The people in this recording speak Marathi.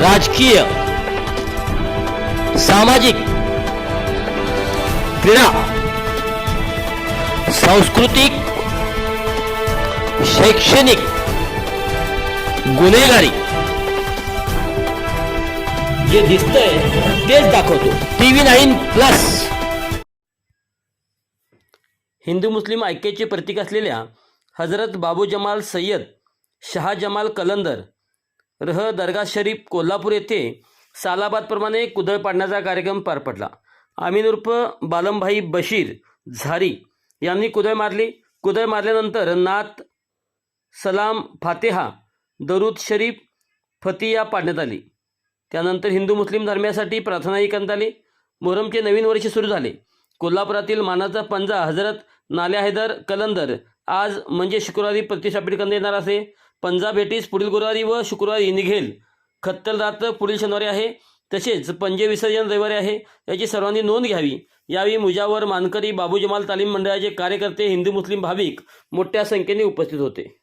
राजकीय सामाजिक क्रीडा सांस्कृतिक शैक्षणिक गुन्हेगारी. जे दिसतंय तेच दाखवतो. TV nine plus. हिंदू मुस्लिम ऐक्याचे प्रतीक असलेल्या हजरत बाबू जमाल सय्यद शहा जमाल कलंदर रह दर्गा शरीफ कोल्हापूर येथे सालाबादप्रमाणे कुदळ पाडण्याचा कार्यक्रम पार पडला. आमीन उर्फ बालमभाई बशीर झारी यांनी कुदळ मारली. कुदळ मारल्यानंतर नात सलाम फातेहा दरूद शरीफ फतिया पाडण्यात आली. त्यानंतर हिंदू मुस्लिम धर्मियासाठी प्रार्थनाही करण्यात आली. मोहरमचे नवीन वर्ष सुरू झाले. कोल्हापुरातील मानाचा पंजा हजरत नाल्या हैदर कलंदर आज म्हणजे शुक्रवारी प्रतिष्ठापित करण्यात येणार असे? पंजाब भेटीस पुढील गुरुवारी व शुक्रवारी निघेल. खत्तल रात्र पुढील शनिवारी आहे. तसेच पंजे विसर्जन रविवारी आहे. याची सर्वांनी नोंद घ्यावी. यावेळी मुजावर मानकरी बाबू जमाल तालीम मंडळाचे कार्यकर्ते हिंदू मुस्लिम भाविक मोठ्या संख्येने उपस्थित होते.